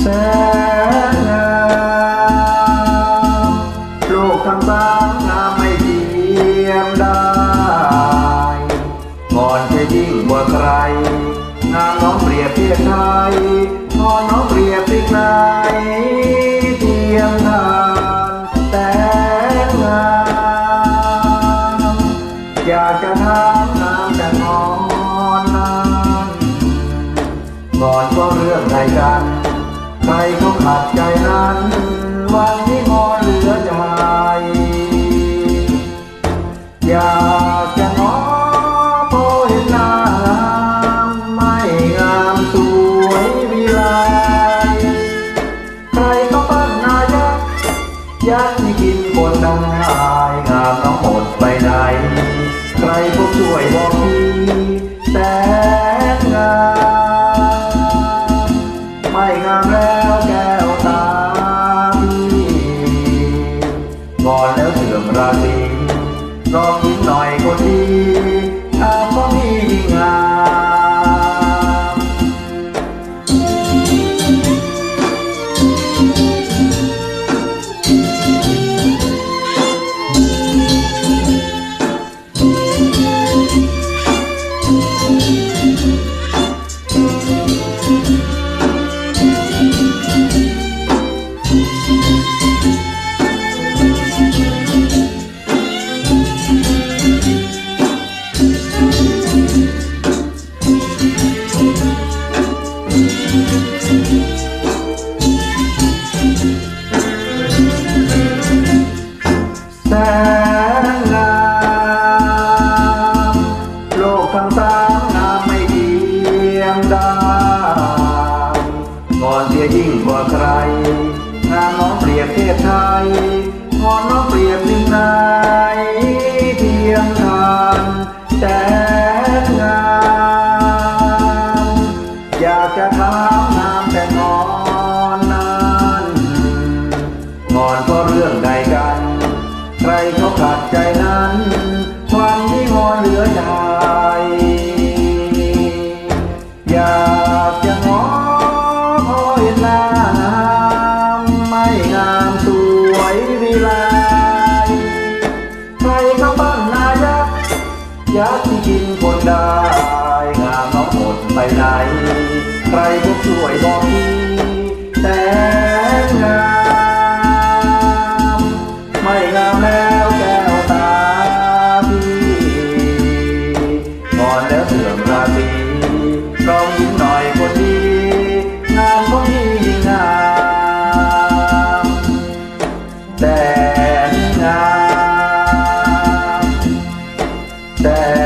แสนงามโลกทั้ามงามไม่เทียมได้ก่อนจะยิ่งกว่าใคร งามน้องเปรียบเทียบไทยพอน้องเปรียบพริกนายเทียมทานอยากจะถามน้ำแต่น้อง ก่อนก็เรื่องในกันใครก็ขาดใจนั้น วันนี้งอเหลือจะหายอยากจะงอพอเห็นหน้าไม่งามสวยวิไลใครก็ปั้นนายกยันที่กินคนดังหายงามน้องหมด อนแล้วเสื่อมราศีลองยิ้หน่อยก็ดี Yeah, yeah. ยากที่กินคนได้งามเอาหมดไปไหน ใครก็ช่วยบอกทีแต่งามไม่งามแล้วแก้วตาพี่ก่อนแล้ว that